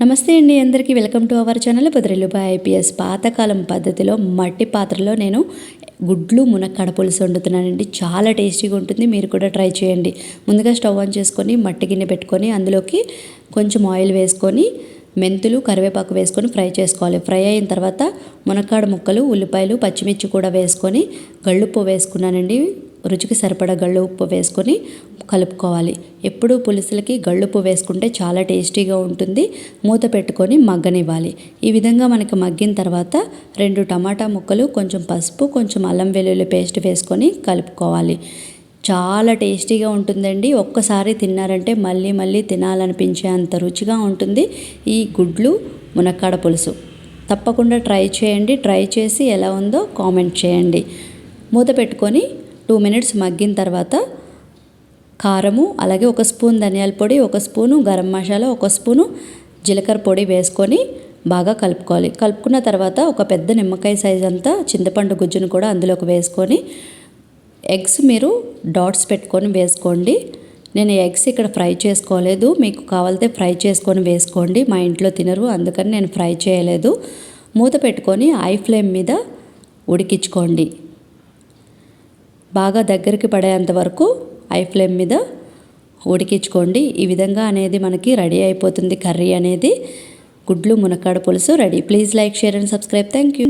నమస్తే అండి అందరికీ welcome to our channel by IPS. పాతకాలం పద్ధతిలో మట్టి పాత్రలో నేను గుడ్లు మునక్కడ పులుసు వండుతున్నానండి చాలా టేస్టీగా ఉంటుంది మీరు కూడా ట్రై చేయండి. ముందుగా స్టవ్ ఆన్ చేసుకొని మట్టి గిన్నె పెట్టుకొని అందులోకి కొంచెం ఆయిల్ వేసుకొని మెంతులు కరివేపాకు వేసుకొని ఫ్రై చేసుకోవాలి. ఫ్రై అయిన తర్వాత మునక్కాడ ముక్కలు ఉల్లిపాయలు పచ్చిమిర్చి కూడా వేసుకొని గళ్ళుప్పు వేసుకున్నానండి. రుచికి సరిపడా గళ్ళు ఉప్పు వేసుకొని కలుపుకోవాలి. ఎప్పుడూ పులుసులకి గళ్ళుప్పు వేసుకుంటే చాలా టేస్టీగా ఉంటుంది. మూత పెట్టుకొని మగ్గనివ్వాలి. ఈ విధంగా మనకి మగ్గిన తర్వాత రెండు టమాటా ముక్కలు కొంచెం పసుపు కొంచెం అల్లం వెల్లుల్లి పేస్ట్ వేసుకొని కలుపుకోవాలి. చాలా టేస్టీగా ఉంటుందండి. ఒక్కసారి తిన్నారంటే మళ్ళీ మళ్ళీ తినాలనిపించే అంత రుచిగా ఉంటుంది ఈ గుడ్లు మునక్కాడ పులుసు. తప్పకుండా ట్రై చేయండి. ట్రై చేసి ఎలా ఉందో కామెంట్ చేయండి. మూత పెట్టుకొని టూ మినిట్స్ మగ్గిన తర్వాత కారము అలాగే ఒక స్పూన్ ధనియాల పొడి ఒక స్పూను గరం మసాలా ఒక స్పూను జీలకర్ర పొడి వేసుకొని బాగా కలుపుకోవాలి. కలుపుకున్న తర్వాత ఒక పెద్ద నిమ్మకాయ సైజ్ అంతా చింతపండు గుజ్జును కూడా అందులోకి వేసుకొని ఎగ్స్ మీరు డాట్స్ పెట్టుకొని వేసుకోండి. నేను ఎగ్స్ ఇక్కడ ఫ్రై చేసుకోలేదు. మీకు కావాలితే ఫ్రై చేసుకొని వేసుకోండి. మా ఇంట్లో తినరు అందుకని నేను ఫ్రై చేయలేదు. మూత పెట్టుకొని ఐ ఫ్లేమ్ మీద ఉడికించుకోండి. బాగా దగ్గరికి పడేంత వరకు ఐ ఫ్లేమ్ మీద ఉడికించుకోండి. ఈ విధంగా అనేది మనకి రెడీ అయిపోతుంది కర్రీ అనేది. గుడ్లు మునక్కాడ పులుసు ready. Please like share and subscribe. Thank you